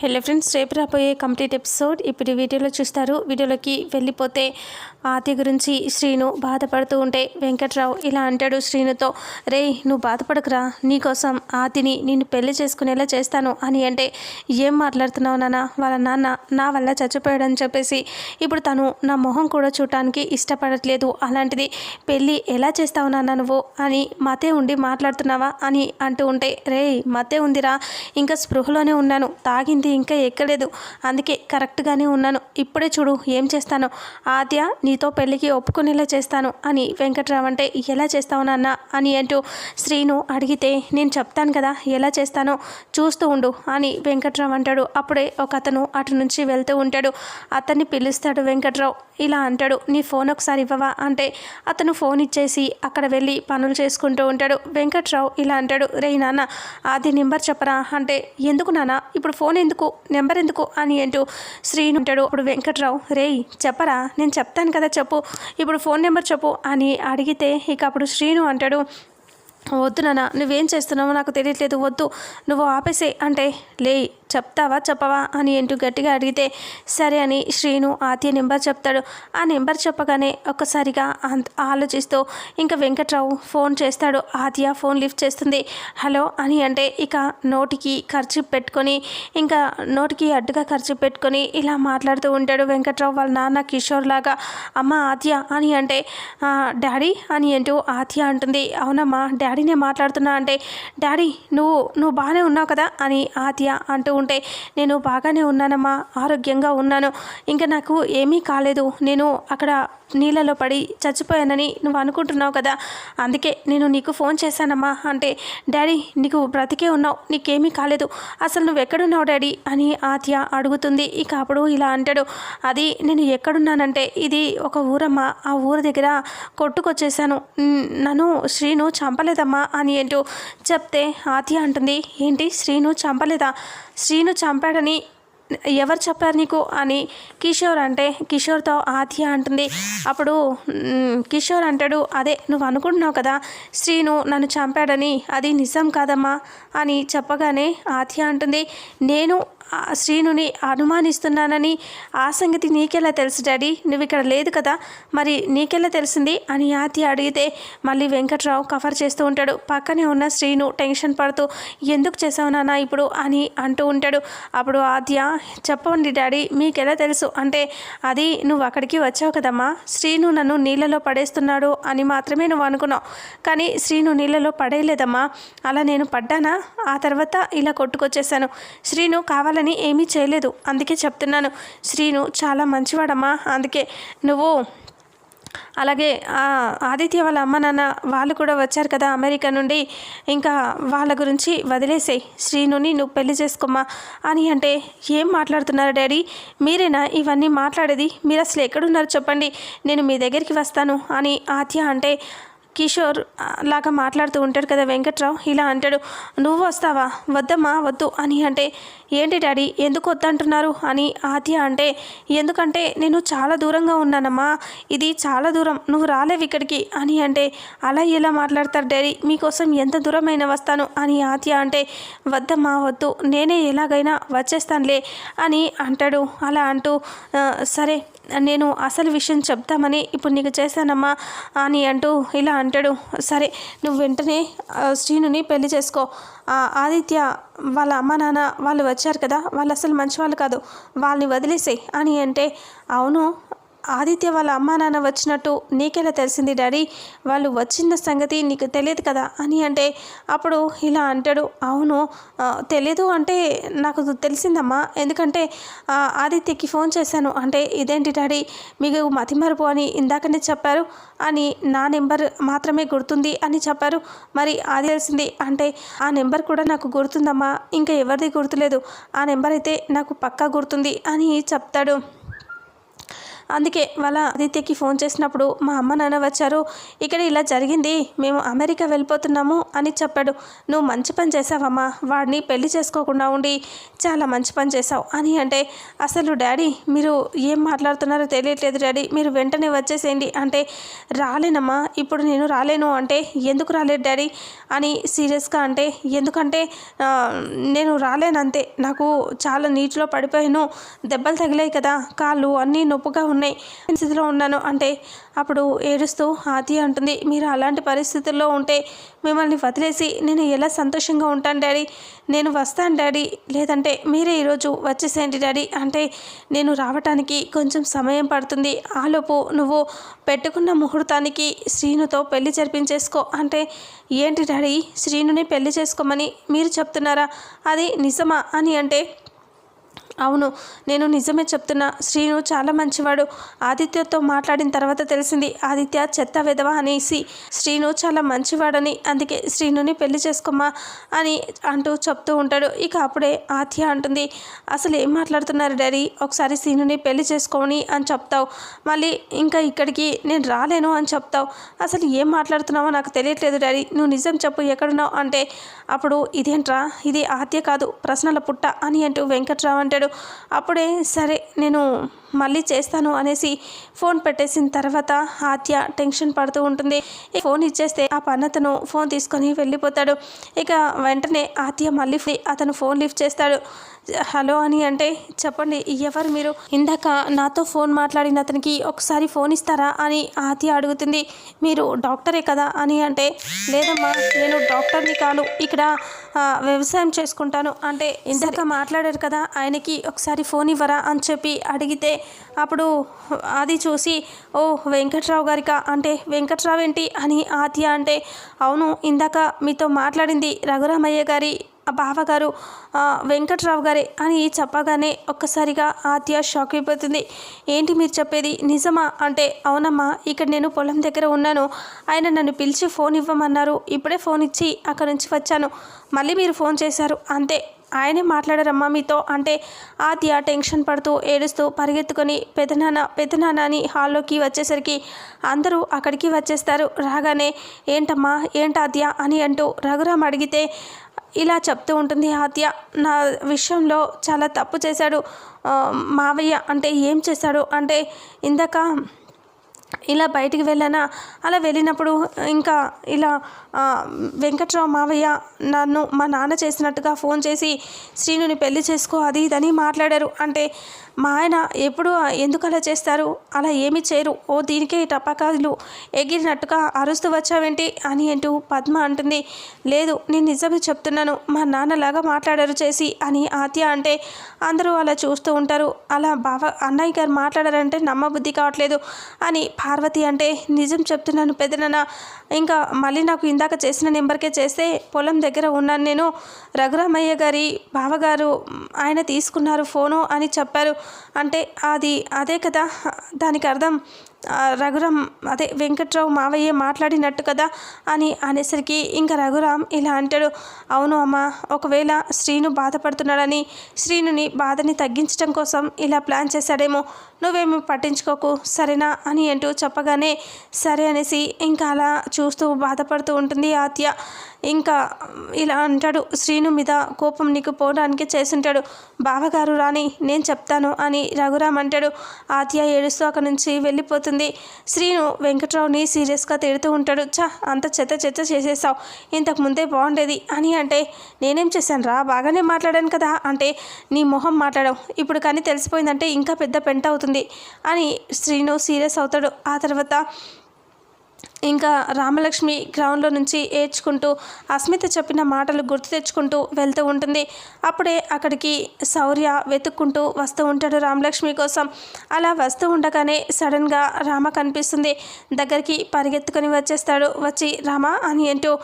Hello friends రేపు రాబోయే complete episode ఇప్పుడు వీడియోలో చూస్తారు. వీడియోలోకి వెళ్ళిపోతే ఆది గురించి శ్రీను బాధపడుతూ ఉంటే వెంకట్రావు ఇలా అంటాడు శ్రీనుతో రే నువ్వు బాధపడకురా. నీకోసం ఆతిని నిన్ను పెళ్ళి చేసుకునేలా చేస్తాను అని అంటే ఏం మాట్లాడుతున్నావు నాన్న? వాళ్ళ నాన్న నా వల్ల చచ్చిపోయాడని చెప్పేసి ఇప్పుడు తను నా మొహం కూడా చూడటానికి ఇష్టపడట్లేదు. అలాంటిది పెళ్ళి ఎలా చేస్తావు నాన్న నువ్వు? అని మతే ఉండి మాట్లాడుతున్నావా? అని అంటూ ఉంటే రే మతే ఉందిరా. ఇంకా స్పృహలోనే ఉన్నాను. తాగింది ఇంకా ఎక్కలేదు. అందుకే కరెక్ట్గానే ఉన్నాను. ఇప్పుడే చూడు ఏం చేస్తాను. ఆద్య నీతో పెళ్ళికి ఒప్పుకునేలా చేస్తాను అని వెంకట్రావు అంటే ఎలా చేస్తావు నాన్న? అని అంటూ శ్రీను అడిగితే నేను చెప్తాను కదా ఎలా చేస్తానో చూస్తూ ఉండు అని వెంకట్రావు అంటాడు. అప్పుడే ఒక అతను అటు నుంచి వెళ్తూ ఉంటాడు. అతన్ని పిలుస్తాడు వెంకట్రావు. ఇలా అంటాడు నీ ఫోన్ ఒకసారి ఇవ్వవా? అంటే అతను ఫోన్ ఇచ్చేసి అక్కడ వెళ్ళి పనులు చేసుకుంటూ ఉంటాడు. వెంకట్రావు ఇలా అంటాడు రే నాన్న ఆది నెంబర్ చెప్పరా? అంటే ఎందుకు నాన్న? ఇప్పుడు ఫోన్ ఎందుకు నెంబర్ ఎందుకు? అని అంటూ శ్రీను ఉంటాడు అప్పుడు వెంకట్రావు రేయ్ చెప్పరా? నేను చెప్తాను కదా చెప్పు. ఇప్పుడు ఫోన్ నెంబర్ చెప్పు అని అడిగితే ఇక అప్పుడు శ్రీను అంటాడు వద్దు నాన్న నువ్వేం చేస్తున్నావో నాకు తెలియట్లేదు. వద్దు. నువ్వు ఆపేసే అంటే లే చెప్తావా చెప్పవా అని అంటూ గట్టిగా అడిగితే సరే అని శ్రీను ఆద్య నెంబర్ చెప్తాడు. ఆ నెంబర్ చెప్పగానే ఒక్కసారిగా ఆలోచిస్తూ ఇంకా వెంకట్రావు ఫోన్ చేస్తాడు. ఆద్య ఫోన్ లిఫ్ట్ చేస్తుంది. హలో అని అంటే ఇక నోటికి ఖర్చు పెట్టుకొని ఇంకా నోటికి అడ్డుగా ఖర్చు పెట్టుకొని ఇలా మాట్లాడుతూ ఉంటాడు వెంకట్రావు వాళ్ళ నాన్న కిషోర్ లాగా. అమ్మ ఆద్య అని అంటే డాడీ అని అంటూ ఆద్య అంటుంది. అవునమ్మా డాడీనే మాట్లాడుతున్నా అంటే డాడీ నువ్వు నువ్వు బాగానే ఉన్నావు కదా అని ఆద్య అంటూ ఉంటే నేను బాగానే ఉన్నానమ్మా ఆరోగ్యంగా ఉన్నాను. ఇంకా నాకు ఏమీ కాలేదు. నేను అక్కడ నీళ్ళలో పడి చచ్చిపోయానని నువ్వు అనుకుంటున్నావు కదా. అందుకే నేను నీకు ఫోన్ చేశానమ్మా అంటే డాడీ నీకు బ్రతికే ఉన్నావు. నీకేమీ కాలేదు. అసలు నువ్వు ఎక్కడున్నావు డాడీ? అని ఆత్య అడుగుతుంది. ఇక అప్పుడు ఇలా అంటాడు. అది నేను ఎక్కడున్నానంటే ఇది ఒక ఊరమ్మా. ఆ ఊరు దగ్గర కొట్టుకొచ్చేసాను నన్ను శ్రీను చంపలేదమ్మా అని ఏంటో చెప్తే ఆత్య అంటుంది. ఏంటి? శ్రీను చంపలేదా? శ్రీను చంపాడని ఎవరు చెప్పారు నీకు? అని కిషోర్ అంటే కిషోర్తో ఆద్య అంటుంది. అప్పుడు కిషోర్ అంటాడు అదే నువ్వు అనుకుంటున్నావు కదా శ్రీను నన్ను చంపాడని. అది నిజం కాదమ్మా అని చెప్పగానే ఆద్య అంటుంది. నేను శ్రీనుని అనుమానిస్తున్నానని ఆ సంగతి నీకెలా తెలుసు డాడీ? నువ్వు ఇక్కడ లేదు కదా? మరి నీకెలా తెలిసింది? అని ఆద్య అడిగితే మళ్ళీ వెంకట్రావు కవర్ చేస్తూ ఉంటాడు. పక్కనే ఉన్న శ్రీను టెన్షన్ పడుతూ ఎందుకు చేసావు నాన్న ఇప్పుడు? అని అంటూ ఉంటాడు. అప్పుడు ఆద్య చెప్పండి డాడీ మీకెలా తెలుసు? అంటే అది నువ్వు అక్కడికి వచ్చావు కదమ్మా? శ్రీను నన్ను నీళ్ళలో పడేస్తున్నాడు అని మాత్రమే నువ్వు అనుకున్నావు. కానీ శ్రీను నీళ్ళలో పడేయలేదమ్మా. అలా నేను పడ్డానా? ఆ తర్వాత ఇలా కొట్టుకొచ్చేసాను. శ్రీను కావాలని ఏమీ చేయలేదు. అందుకే చెప్తున్నాను శ్రీను చాలా మంచివాడమ్మా. అందుకే నువ్వు అలాగే ఆదిత్య వాళ్ళ అమ్మ నాన్న వాళ్ళు కూడా వచ్చారు కదా అమెరికా నుండి. ఇంకా వాళ్ళ గురించి వదిలేసేయి. శ్రీనుని నువ్వు పెళ్ళి చేసుకోమ్మా. అని అంటే ఏం మాట్లాడుతున్నారు డాడీ? మీరేనా ఇవన్నీ మాట్లాడేది? మీరు అసలు ఎక్కడున్నారు చెప్పండి. నేను మీ దగ్గరికి వస్తాను. అని ఆత్య అంటే కిషోర్ లాగా మాట్లాడుతూ ఉంటాడు కదా వెంకట్రావు. ఇలా అంటాడు నువ్వు వస్తావా? వద్దమ్మా వద్దు అని అంటే ఏంటి డాడీ ఎందుకు వద్దంటున్నారు? అని ఆద్య అంటే ఎందుకంటే నేను చాలా దూరంగా ఉన్నానమ్మా. ఇది చాలా దూరం. నువ్వు రాలేవు ఇక్కడికి అని అంటే అలా ఎలా మాట్లాడతారు డాడీ? మీకోసం ఎంత దూరమైనా వస్తాను అని ఆద్య అంటే వద్దమ్మా వద్దు. నేనే ఎలాగైనా వచ్చేస్తానులే అని అంటాడు. అలా అంటూ సరే నేను అసలు విషయం చెప్తామని ఇప్పుడు నీకు చేశానమ్మా అని అంటూ ఇలా అంటాడు. సరే నువ్వు వెంటనే శ్రీనుని పెళ్ళి చేసుకో. ఆదిత్య వాళ్ళ అమ్మ నాన్న వాళ్ళు వచ్చారు కదా వాళ్ళు అసలు మంచివాళ్ళు కాదు. వాళ్ళని వదిలేసేయి అని అంటే అవును ఆదిత్య వాళ్ళ అమ్మా నాన్న వచ్చినట్టు నీకెలా తెలిసింది డాడీ? వాళ్ళు వచ్చిన సంగతి నీకు తెలియదు కదా అని అంటే అప్పుడు ఇలా అంటాడు. అవును తెలియదు అంటే నాకు తెలిసిందమ్మా. ఎందుకంటే ఆదిత్యకి ఫోన్ చేశాను. అంటే ఇదేంటి డాడీ? మీకు మతిమరుపు అని ఇందాకనే చెప్పారు అని నా నెంబర్ మాత్రమే గుర్తుంది అని చెప్పారు. మరి అది తెలిసింది అంటే ఆ నెంబర్ కూడా నాకు గుర్తుందమ్మా. ఇంకా ఎవరిది గుర్తులేదు. ఆ నెంబర్ అయితే నాకు పక్కా గుర్తుంది అని చెప్తాడు. అందుకే వాళ్ళ ఆదిత్యకి ఫోన్ చేసినప్పుడు మా అమ్మ నాన్న వచ్చారు. ఇక్కడ ఇలా జరిగింది. మేము అమెరికా వెళ్ళిపోతున్నాము అని చెప్పాడు. నువ్వు మంచి పని చేసావమ్మా వాడిని పెళ్ళి చేసుకోకుండా ఉండి చాలా మంచి పని చేసావు అని అంటే అసలు డాడీ మీరు ఏం మాట్లాడుతున్నారో తెలియట్లేదు డాడీ. మీరు వెంటనే వచ్చేసేయండి అంటే రాలేనమ్మా. ఇప్పుడు నేను రాలేను అంటే ఎందుకు రాలేదు డాడీ అని సీరియస్గా అంటే ఎందుకంటే నేను రాలేనంతే నాకు చాలా నీటిలో పడిపోయాను. దెబ్బలు తగిలాయి కదా. కాళ్ళు అన్నీ నొప్పుగా ఉన్నాయి స్థితిలో ఉన్నాను. అంటే అప్పుడు ఏడుస్తూ ఆది అంటుంది మీరు అలాంటి పరిస్థితుల్లో ఉంటే మిమ్మల్ని వదిలేసి నేను ఎలా సంతోషంగా ఉంటాను డాడీ? నేను వస్తాను డాడీ. లేదంటే మీరే ఈరోజు వచ్చేసేయండి డాడీ. అంటే నేను రావటానికి కొంచెం సమయం పడుతుంది. ఆలోపు నువ్వు పెట్టుకున్న ముహూర్తానికి శ్రీనుతో పెళ్ళి జరిపించేసుకో. అంటే ఏంటి డాడీ? శ్రీనుని పెళ్ళి చేసుకోమని మీరు చెప్తున్నారా? అది నిజమా? అని అంటే అవును నేను నిజమే చెప్తున్నా. శ్రీను చాలా మంచివాడు. ఆదిత్యతో మాట్లాడిన తర్వాత తెలిసింది ఆదిత్య చెత్త విధవ అనేసి. శ్రీను చాలా మంచివాడని అందుకే శ్రీనుని పెళ్ళి చేసుకోమా అని అంటూ చెప్తూ ఉంటాడు. ఇక అప్పుడే ఆత్య అంటుంది అసలు ఏం మాట్లాడుతున్నారు డాడీ? ఒకసారి శ్రీనుని పెళ్ళి చేసుకోని అని చెప్తావు. మళ్ళీ ఇంకా ఇక్కడికి నేను రాలేను అని చెప్తావు. అసలు ఏం మాట్లాడుతున్నావో నాకు తెలియట్లేదు డాడీ. నువ్వు నిజం చెప్పు ఎక్కడున్నావు? అంటే అప్పుడు ఇదేంట్రా? ఇది ఆత్య కాదు ప్రశ్నల పుట్ట అని అంటూ వెంకట్రావు అంటాడు. అప్పుడే సరే నేను మళ్ళీ చేస్తాను అనేసి ఫోన్ పెట్టేసిన తర్వాత ఆత్య టెన్షన్ పడుతూ ఉంటుంది. ఫోన్ ఇచ్చేస్తే ఆ పన్నతను ఫోన్ తీసుకొని వెళ్ళిపోతాడు. ఇక వెంటనే ఆత్య మళ్ళీ అతను ఫోన్ లిఫ్ట్ చేస్తాడు. హలో అని అంటే చెప్పండి ఎవరు మీరు? ఇందాక నాతో ఫోన్ మాట్లాడిన అతనికి ఒకసారి ఫోన్ ఇస్తారా అని ఆతి అడుగుతుంది. మీరు డాక్టరే కదా అని అంటే లేదమ్మా నేను డాక్టర్ని కాను ఇక్కడ వ్యవసాయం చేసుకుంటాను. అంటే ఇందాక మాట్లాడారు కదా ఆయనకి ఒకసారి ఫోన్ ఇవ్వరా అని చెప్పి అడిగితే అప్పుడు అది చూసి ఓ వెంకట్రావు గారికా? అంటే వెంకట్రావు ఏంటి అని ఆత్య అంటే అవును ఇందాక మీతో మాట్లాడింది రఘురామయ్య గారి ఆ బావగారు వెంకట్రావు గారే అని చెప్పగానే ఒక్కసారిగా ఆత్య షాక్ అయిపోతుంది. ఏంటి మీరు చెప్పేది? నిజమా? అంటే అవునమ్మా ఇక్కడ నేను పొలం దగ్గర ఉన్నాను. ఆయన నన్ను పిలిచి ఫోన్ ఇవ్వమన్నారు. ఇప్పుడే ఫోన్ ఇచ్చి అక్కడ నుంచి వచ్చాను. మళ్ళీ మీరు ఫోన్ చేశారు. అంతే. ఆయనే మాట్లాడారమ్మా మీతో. అంటే ఆత్య టెన్షన్ పడుతూ ఏడుస్తూ పరిగెత్తుకొని పెదనాన్న పెదనాన్న అని హాల్లోకి వచ్చేసరికి అందరూ అక్కడికి వచ్చేస్తారు. రాగానే ఏంటమ్మా ఏంటాత్య అని అంటూ రఘురామ్ అడిగితే ఇలా చెప్తూ ఉంటుంది ఆత్య నా విషయంలో చాలా తప్పు చేశాడు. మావయ్య అంటే ఏం చేశాడు? అంటే ఇందాక ఇలా బయటికి వెళ్ళానా? అలా వెళ్ళినప్పుడు ఇంకా ఇలా వెంకట్రావు మావయ్య నన్ను మా నాన్న చేసినట్టుగా ఫోన్ చేసి శ్రీనుని పెళ్ళి చేసుకో అది ఇదని మాట్లాడారు. అంటే మా ఆయన ఎప్పుడు ఎందుకు అలా చేస్తారు? అలా ఏమి చేయరు. ఓ దీనికే టపాకాయలు ఎగిరినట్టుగా అరుస్తూ వచ్చావేంటి? అని అంటూ పద్మ అంటుంది. లేదు నేను నిజమే చెప్తున్నాను. మా నాన్నలాగా మాట్లాడారు చేసి అని ఆత్య అంటే అందరూ అలా చూస్తూ ఉంటారు. అలా బావ అన్నయ్య గారు మాట్లాడారంటే నమ్మబుద్ధి కావట్లేదు అని పార్వతి అంటే నిజం చెప్తున్నాను పెదనాన్న. ఇంకా మళ్ళీ నాకు ఇందాక చేసిన నెంబర్కే చేస్తే పొలం దగ్గర ఉన్నాను నేను. రఘురామయ్య గారి బావగారు ఆయన తీసుకున్నారు ఫోను అని చెప్పారు. అంటే అది అదే కదా? దానికి అర్థం. రఘురామ్ అదే వెంకట్రావు మావయ్య మాట్లాడినట్టు కదా అని అనేసరికి ఇంకా రఘురామ్ ఇలా అంటాడు అవును అమ్మ ఒకవేళ శ్రీను బాధపడుతున్నాడని శ్రీనుని బాధని తగ్గించడం కోసం ఇలా ప్లాన్ చేశాడేమో నువ్వేమి పట్టించుకోకు సరేనా? అని అంటూ చెప్పగానే సరే అనేసి ఇంకా అలా చూస్తూ బాధపడుతూ ఉంటుంది ఆత్య ఇంకా ఇలా అంటాడు శ్రీను మీద కోపం నీకు పోవడానికి చేసింటాడు. బావగారు రాని నేను చెప్తాను అని రఘురామ్ అంటాడు. ఆత్య ఏడుస్తూ అక్కడి నుంచి వెళ్ళిపోతుంది. శ్రీను వెంకట్రావుని సీరియస్గా తిడుతూ ఉంటాడు. చా అంత చెత్త చెత్త చేసేసావు. ఇంతకు ముందే బాగుండేది అని అంటే నేనేం చేశాను రా? బాగానే మాట్లాడాను కదా అంటే నీ మొహం మాట్లాడవు. ఇప్పుడు కానీ తెలిసిపోయిందంటే ఇంకా పెద్ద పెంట అవుతుంది అని శ్రీను సీరియస్ అవుతాడు. ఆ తర్వాత ఇంకా రామలక్ష్మి గ్రౌండ్లో నుంచి ఏడ్చుకుంటూ అస్మిత చెప్పిన మాటలు గుర్తు తెచ్చుకుంటూ వెళ్తూ ఉంటుంది. అప్పుడే అక్కడికి శౌర్య వెతుక్కుంటూ వస్తూ ఉంటాడు రామలక్ష్మి కోసం. అలా వస్తూ ఉండగానే సడన్గా రామ కనిపిస్తుంది. దగ్గరికి పరిగెత్తుకొని వచ్చేస్తాడు. వచ్చి రామ అని అంటూ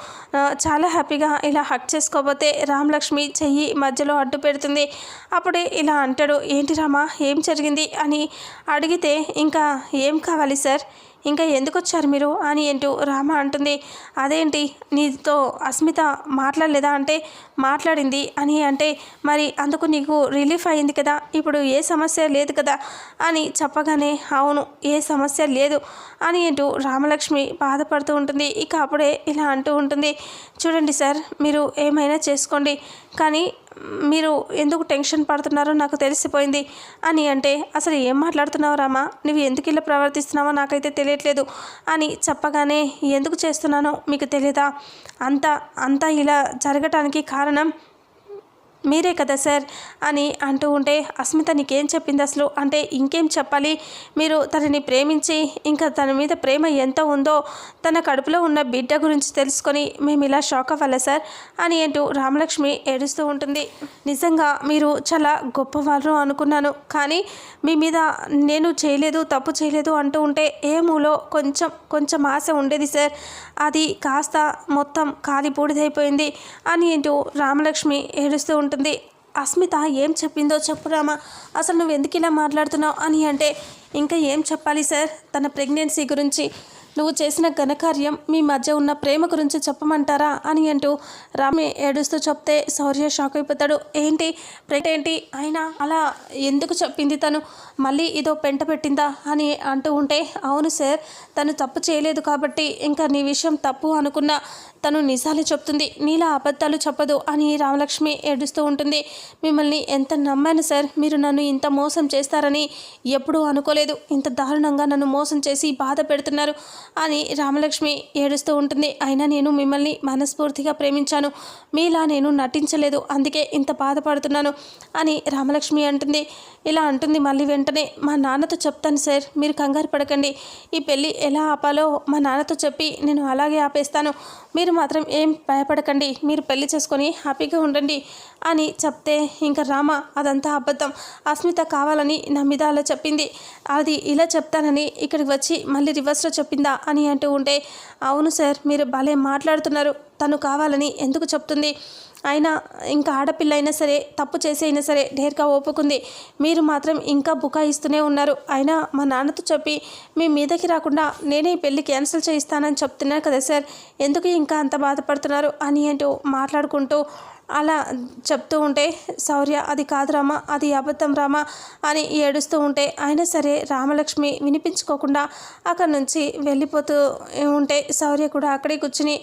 చాలా హ్యాపీగా ఇలా హక్ చేసుకోబోతే రామలక్ష్మి చెయ్యి మధ్యలో అడ్డు పెడుతుంది. అప్పుడే ఇలా అంటాడు ఏంటి రామ ఏం జరిగింది? అని అడిగితే ఇంకా ఏం కావాలి సార్? ఇంకా ఎందుకు వచ్చారు మీరు? అని అంటూ రామ అంటుంది అదేంటి? నీతో అస్మిత మాట్లాడలేదా అంటే మాట్లాడింది అని అంటే మరి అందుకు నీకు రిలీఫ్ అయింది కదా? ఇప్పుడు ఏ సమస్య లేదు కదా? అని చెప్పగానే అవును ఏ సమస్య లేదు అని అంటూ రామలక్ష్మి బాధపడుతూ ఉంటుంది. ఇక అప్పుడే ఇలా అంటూ ఉంటుంది చూడండి సార్ మీరు ఏమైనా చేసుకోండి. కానీ మీరు ఎందుకు టెన్షన్ పడుతున్నారో నాకు తెలిసిపోయింది. అని అంటే అసలు ఏం మాట్లాడుతున్నావు రామా? నువ్వు ఎందుకు ఇలా ప్రవర్తిస్తున్నావో నాకైతే తెలియట్లేదు. అని చెప్పగానే ఎందుకు చేస్తున్నానో మీకు తెలియదా అంత అంతా ఇలా జరగటానికి కారణం మీరే కదా సార్ అని అంటూ ఉంటే అస్మిత నీకేం చెప్పింది అసలు? అంటే ఇంకేం చెప్పాలి? మీరు తనని ప్రేమించి ఇంకా తన మీద ప్రేమ ఎంత ఉందో తన కడుపులో ఉన్న బిడ్డ గురించి తెలుసుకొని మేము ఇలా షాక్ అవ్వాలా సార్ అని అంటూ రామలక్ష్మి ఏడుస్తూ ఉంటుంది. నిజంగా మీరు చాలా గొప్పవారు అనుకున్నాను కానీ మీ మీద నేను చేయలేదు తప్పు చేయలేదు అంటూ ఉంటే ఏమూలో కొంచెం కొంచెం ఆశ ఉండేది సార్. అది కాస్త మొత్తం కాలిపూడిదైపోయింది అని అంటూ రామలక్ష్మి ఏడుస్తూ ఉంటుంది. అస్మిత ఏం చెప్పిందో చెప్పురామా అసలు నువ్వు ఎందుకు ఇలా మాట్లాడుతున్నావు అని అంటే ఇంకా ఏం చెప్పాలి సార్? తన ప్రెగ్నెన్సీ గురించి. నువ్వు చేసిన ఘనకార్యం మీ మధ్య ఉన్న ప్రేమ గురించి చెప్పమంటారా అని అంటూ రామి ఏడుస్తూ చెప్తే శౌర్య షాక్ అయిపోతాడు. ఏంటి? ప్రెగ్నెంట్ ఏంటి? అయినా అలా ఎందుకు చెప్పింది తను? మళ్ళీ ఇదో పెంట పెట్టిందా అని అంటూ ఉంటే అవును సార్ తను తప్పు చేయలేదు కాబట్టి ఇంకా నీ విషయం తప్పు అనుకున్నా తను నిజాలు చెప్తుంది. నీలా అబద్ధాలు చెప్పదు అని రామలక్ష్మి ఏడుస్తూ ఉంటుంది. మిమ్మల్ని ఎంత నమ్మాను సార్? మీరు నన్ను ఇంత మోసం చేస్తారని ఎప్పుడూ అనుకోలేదు. ఇంత దారుణంగా నన్ను మోసం చేసి బాధ పెడుతున్నారు అని రామలక్ష్మి ఏడుస్తూ ఉంటుంది. అయినా నేను మిమ్మల్ని మనస్ఫూర్తిగా ప్రేమించాను. మీలా నేను నటించలేదు. అందుకే ఇంత బాధపడుతున్నాను అని రామలక్ష్మి అంటుంది. ఇలా అంటుంది మళ్ళీ వెంటనే. మా నాన్నతో చెప్తాను సార్. మీరు కంగారు పడకండి. ఈ పెళ్ళి ఎలా ఆపాలో మా నాన్నతో చెప్పి నేను అలాగే ఆపేస్తాను. మీరు మాత్రం ఏం భయపడకండి. మీరు పెళ్ళి చేసుకొని హ్యాపీగా ఉండండి అని చెప్తే ఇంకా రామ అదంతా అబద్ధం. అస్మిత కావాలని నా మీద అలా చెప్పింది. అది ఇలా చెప్తానని ఇక్కడికి వచ్చి మళ్ళీ రివర్స్లో చెప్పిందా అని అంటూ ఉంటే అవును సార్ మీరు భలే మాట్లాడుతున్నారు. తను కావాలని ఎందుకు చెప్తుంది? అయినా ఇంకా ఆడపిల్ల అయినా సరే తప్పు చేసి అయినా సరే డేర్గా ఒప్పుకుంది. మీరు మాత్రం ఇంకా బుకాయిస్తూనే ఉన్నారు. అయినా మా నాన్నతో చెప్పి మీ మీదకి రాకుండా నేనే పెళ్ళి క్యాన్సిల్ చేయిస్తానని చెప్తున్నాను కదా సార్. ఎందుకు ఇంకా అంత బాధపడుతున్నారు అని అంటూ మాట్లాడుకుంటూ అలా చెప్తూ ఉంటే శౌర్య అది కాదు రామ అది అబద్ధం రామ అని ఏడుస్తూ ఉంటే అయినా సరే రామలక్ష్మి వినిపించుకోకుండా అక్కడి నుంచి వెళ్ళిపోతూ ఉంటే శౌర్య కూడా అక్కడే కూర్చుని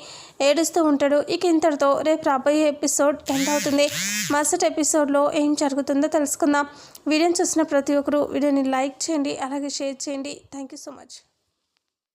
ఏడుస్తూ ఉంటాడు. ఇక ఇంతటితో రేపు రాబోయే ఎపిసోడ్ ఎండ్ అవుతుంది. మరుసటి ఎపిసోడ్లో ఏం జరుగుతుందో తెలుసుకుందాం. వీడియోని చూసిన ప్రతి ఒక్కరూ వీడియోని లైక్ చేయండి అలాగే షేర్ చేయండి. Thank you so much.